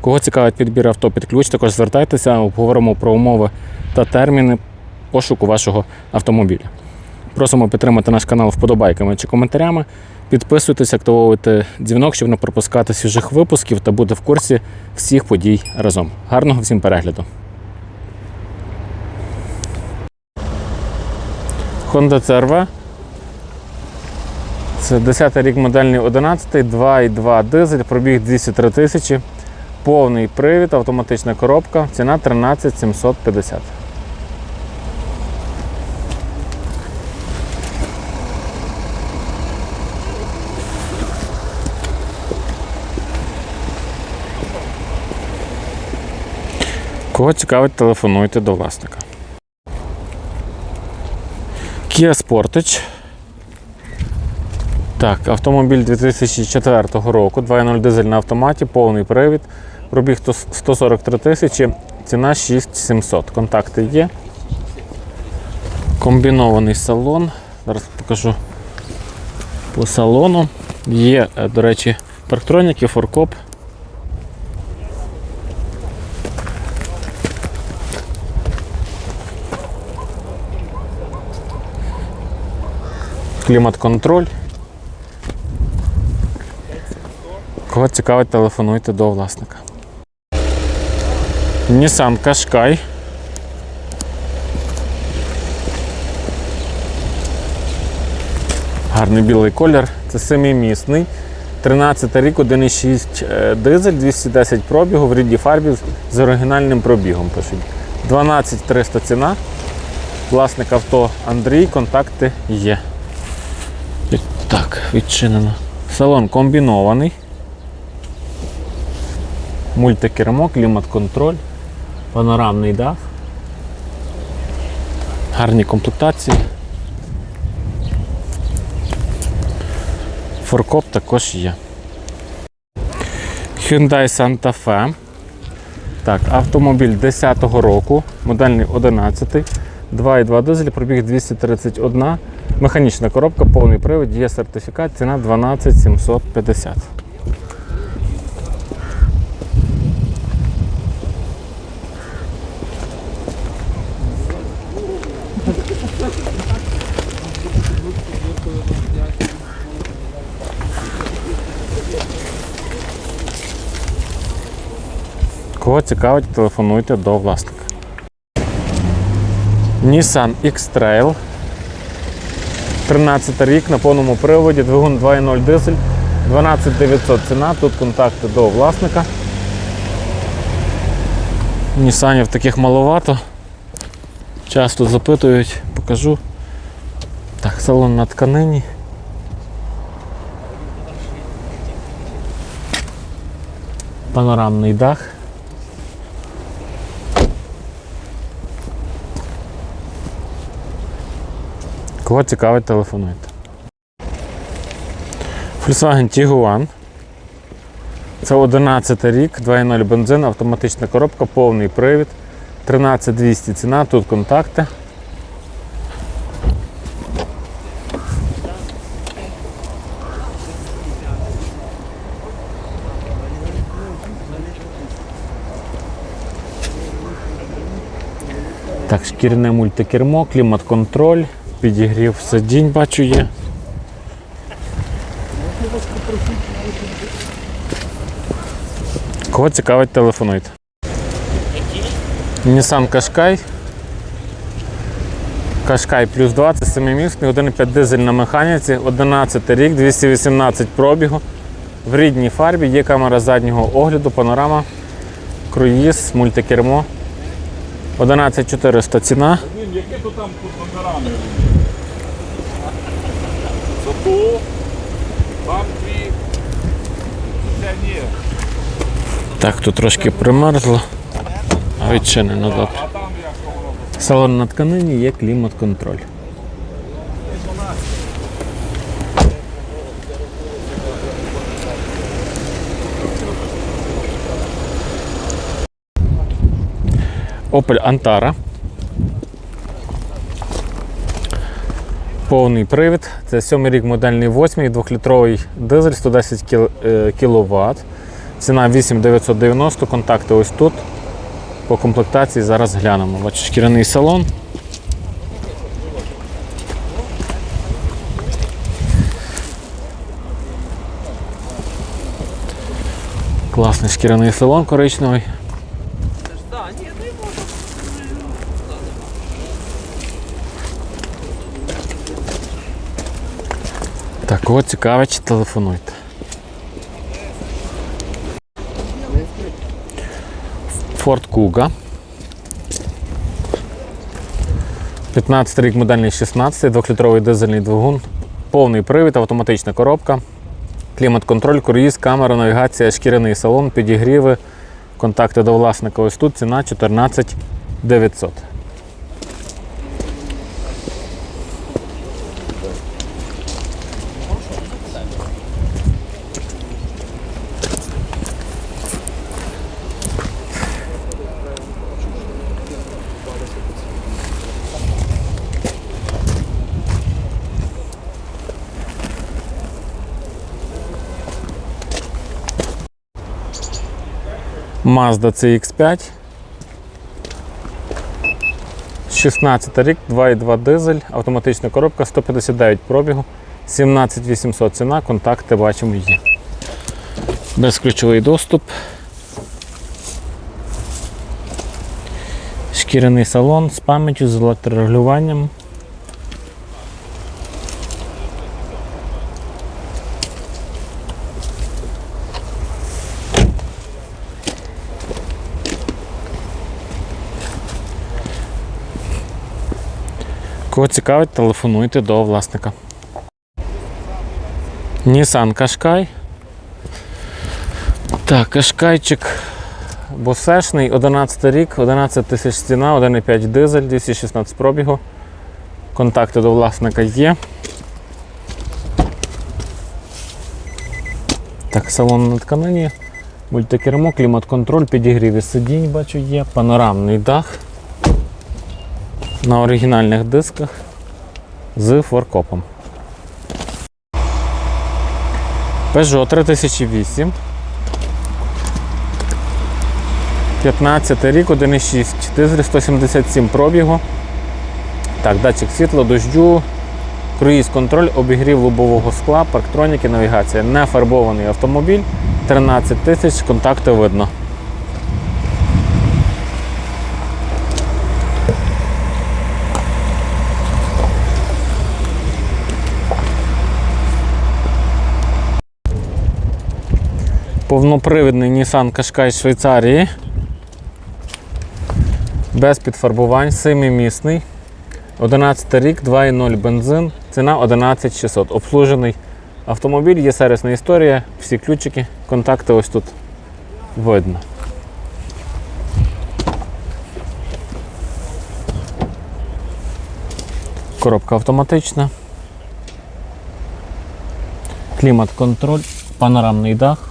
Кого цікавить підбір авто під ключ, також звертайтеся, обговоримо про умови та терміни пошуку вашого автомобіля. Просимо підтримати наш канал вподобайками чи коментарями. Підписуйтесь, активовуйте дзвінок, щоб не пропускати свіжих випусків та бути в курсі всіх подій разом. Гарного всім перегляду! Honda CRV. Це 10 рік модельний 11, 2,2 дизель, пробіг 203 тисячі, повний привід, автоматична коробка, ціна 13 750. Кого цікавить, телефонуйте до власника. Kia Sportage. Так, автомобіль 2004 року, 2.0 дизель на автоматі, повний привід, пробіг 143 тисячі, ціна 6700. Контакти є. Комбінований салон. Зараз покажу по салону. Є, е, до речі, парктроніки, форкоп. Клімат-контроль. Кого цікавить, телефонуйте до власника. Nissan Qashqai. Гарний білий колір. Це семимісний. 13 рік, 1,6 е, дизель, 210 пробігу в рідній фарбі з оригінальним пробігом. Пишуть. 12 300 ціна. Власник авто Андрій, контакти є. Так, відчинено. Салон комбінований. Мультикермо, клімат-контроль, панорамний дах. Гарні комплектації. Форкоп також є. Hyundai Santa Fe. Так, автомобіль 10-го року, модельний 11, 2,2 дизель, пробіг 231, механічна коробка, повний привід, є сертифікат, ціна 12 Кого цікавить, телефонуйте до власника. Nissan X-Trail. 13 рік на повному приводі, двигун 2.0 дизель, 12900 ціна, тут контакти до власника. Нісанів таких маловато. Часто запитують, покажу. Так, салон на тканині. Панорамний дах. Кого цікавить, телефонуйте. Volkswagen Tiguan. Це 11 рік, 2.0 бензин, автоматична коробка, повний привід. 13200 ціна, тут контакти. Так, шкіряне мультикермо, клімат-контроль, підігрів сидінь, бачу є. Кого цікавить, телефонуйте. Nissan Qashqai. Qashqai плюс 20, 7-місний, 1,5 дизель на механіці, 11 рік, 218 пробігу. В рідній фарбі є камера заднього огляду, панорама, круїз, мультикермо. 11400 ціна. Яке то там тут номерами? Зато там дві. Так, тут трошки примерзло, а відчинено добре. Салон на тканині є клімат-контроль. Opel Antara. Повний привід. Це сьомий рік модельний 8, 2-літровий дизель 110 кВт. Ціна 8990, контакти ось тут. По комплектації зараз глянемо. Бачу, шкіряний салон. Класний шкіряний салон коричневий. Кого цікавить, телефонуйте. Ford Kuga. 15 рік модельний 16, 2-літровий дизельний двигун, повний привід, автоматична коробка, клімат-контроль, круїз, камера, навігація, шкіряний салон, підігріви, контакти до власника ось тут, ціна 14 900. Mazda CX5. 16 рік, 2,2 дизель, автоматична коробка, 159 пробігу, 17800 ціна, контакти бачимо є. Безключовий доступ. Шкіряний салон з пам'яттю, з електрорегулюванням. Кого цікавить, телефонуйте до власника. Nissan Qashqai. Так, Кашкайчик босешний, 11 рік, 11 тисяч ціна, 1,5 дизель, 216 пробігу. Контакти до власника є. Так, салон на тканині, мультикермо, клімат-контроль, підігрів сидінь, бачу, є, панорамний дах на оригінальних дисках з форкопом. Peugeot 3008. 15 рік, 1,6, дизель 177 пробігу. Так, датчик світла, дождю, круїз контроль, обігрів лобового скла, парктроніки, навігація. Не фарбований автомобіль. 13 тисяч, контакти видно. Повнопривідний Nissan Qashqai Швейцарії. Без підфарбувань, семимісний. 11 рік, 2,0 бензин, ціна 11600. Обслужений автомобіль, є сервісна історія, всі ключики, контакти ось тут видно. Коробка автоматична. Клімат-контроль, панорамний дах.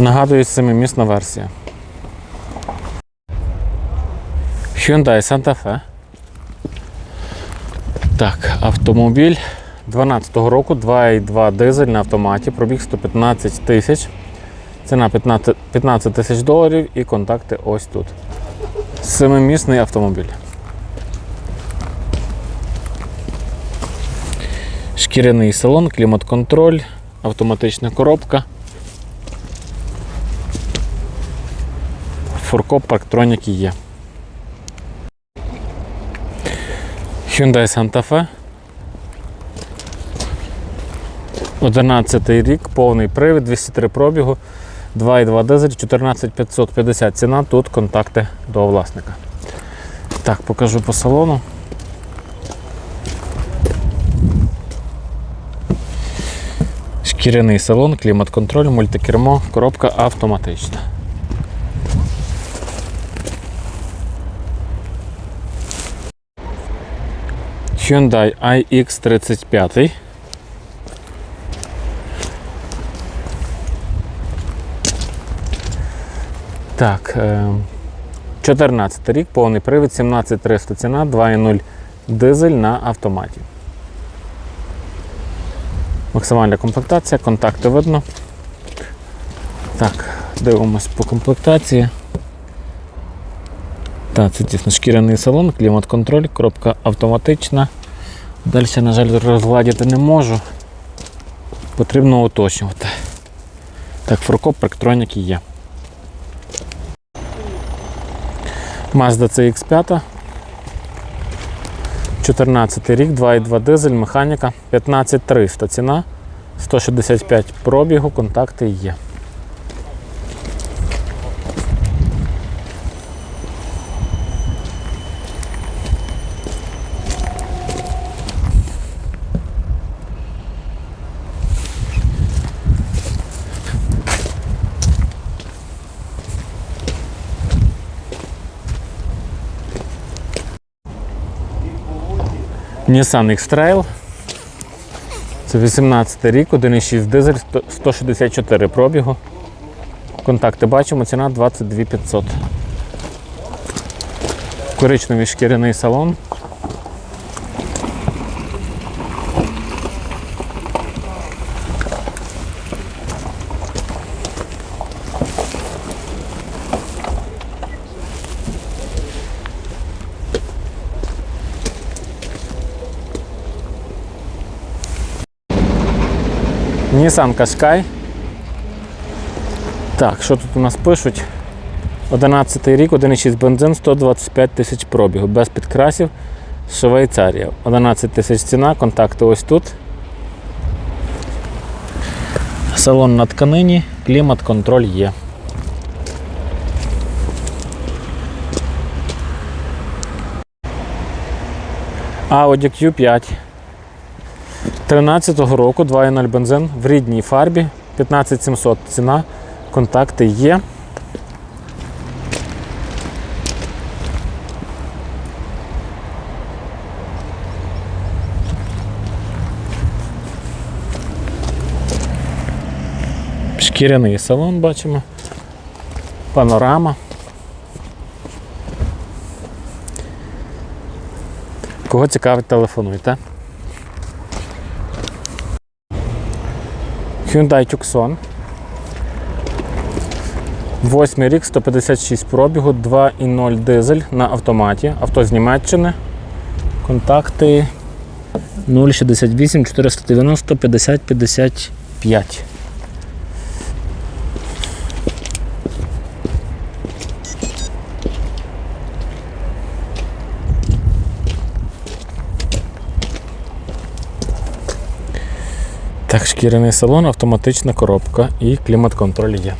Нагадую, семимісна версія. Hyundai Santa Fe. Так, автомобіль 12-го року, 2,2 дизель на автоматі, пробіг 115 тисяч. Ціна 15 15 тисяч доларів і контакти ось тут. Семимісний автомобіль. Шкіряний салон, клімат-контроль, автоматична коробка. фуркоп парктроніки є. Hyundai Santa Fe. 11 рік, повний привід, 203 пробігу, 2,2 дизель, 14550 ціна, тут контакти до власника. Так, покажу по салону. Шкіряний салон, клімат-контроль, мультикермо, коробка автоматична. Hyundai iX35. Так, е, 14 рік, повний привід, 17300 ціна, 2.0 дизель на автоматі. Максимальна комплектація, контакти видно. Так, дивимось по комплектації. Так, це дійсно шкіряний салон, клімат-контроль, коробка автоматична. Далі, на жаль, розгладити не можу. Потрібно уточнювати. Так, фуркоп, парктроніки є. Mazda CX5. 14 рік, 2,2 дизель, механіка, 15300 ціна, 165 пробігу, контакти є. Nissan X-Trail. Це 18 рік, 1,6 дизель, 164 пробігу. Контакти бачимо, ціна 22 500. Коричневий шкіряний салон. Nissan Qashqai. Так, що тут у нас пишуть? 11 рік, 1,6 бензин, 125 тисяч пробігу, без підкрасів. Швейцарія. 11 тисяч ціна, контакти ось тут. Салон на тканині, клімат-контроль є. Audi Q5. 13-го року 2.0 бензин в рідній фарбі, 15700 ціна, контакти є. Шкіряний салон бачимо. Панорама. Кого цікавить, телефонуйте. Hyundai Tucson. Восьмий рік, 156 пробігу, 2.0 дизель на автоматі. Авто з Німеччини. Контакти 068 490 50 55. Так, шкіряний салон, автоматична коробка і клімат-контроль є.